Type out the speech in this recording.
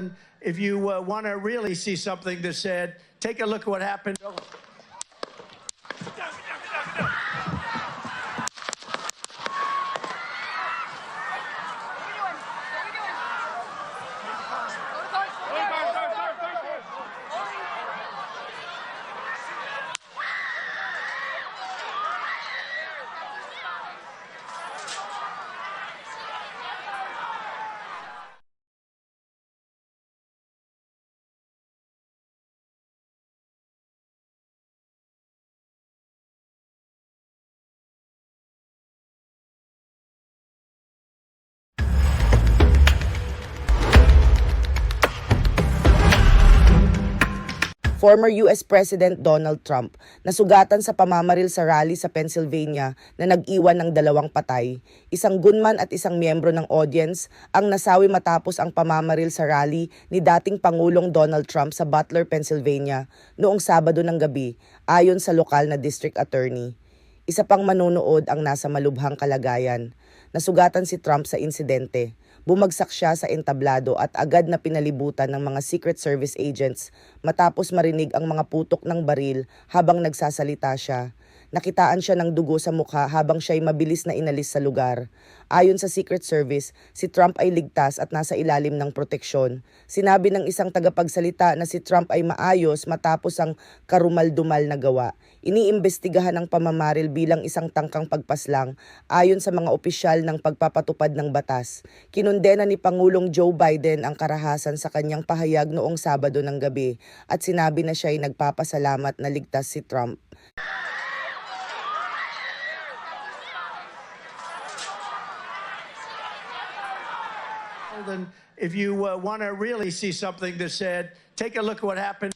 And if you uh, want to really see something that said, take a look at what happened. Former US President Donald Trump nasugatan sa pamamaril sa rally sa Pennsylvania na nag-iwan ng dalawang patay. Isang gunman at isang miyembro ng audience ang nasawi matapos ang pamamaril sa rally ni dating Pangulong Donald Trump sa Butler, Pennsylvania noong Sabado ng gabi ayon sa lokal na district attorney. Isa pang manunood ang nasa malubhang kalagayan. Nasugatan si Trump sa insidente. Bumagsak siya sa entablado at agad na pinalibutan ng mga Secret Service agents matapos marinig ang mga putok ng baril habang nagsasalita siya. Nakitaan siya ng dugo sa mukha habang siya'y mabilis na inalis sa lugar. Ayon sa Secret Service, si Trump ay ligtas at nasa ilalim ng proteksyon. Sinabi ng isang tagapagsalita na si Trump ay maayos matapos ang karumal-dumal na gawa. Iniimbestigahan ang pamamaril bilang isang tangkang pagpaslang ayon sa mga opisyal ng pagpapatupad ng batas. Kinundena ni Pangulong Joe Biden ang karahasan sa kanyang pahayag noong Sabado ng gabi at sinabi na siya ay nagpapasalamat na ligtas si Trump. And if you uh, want to really see something that said, take a look at what happened.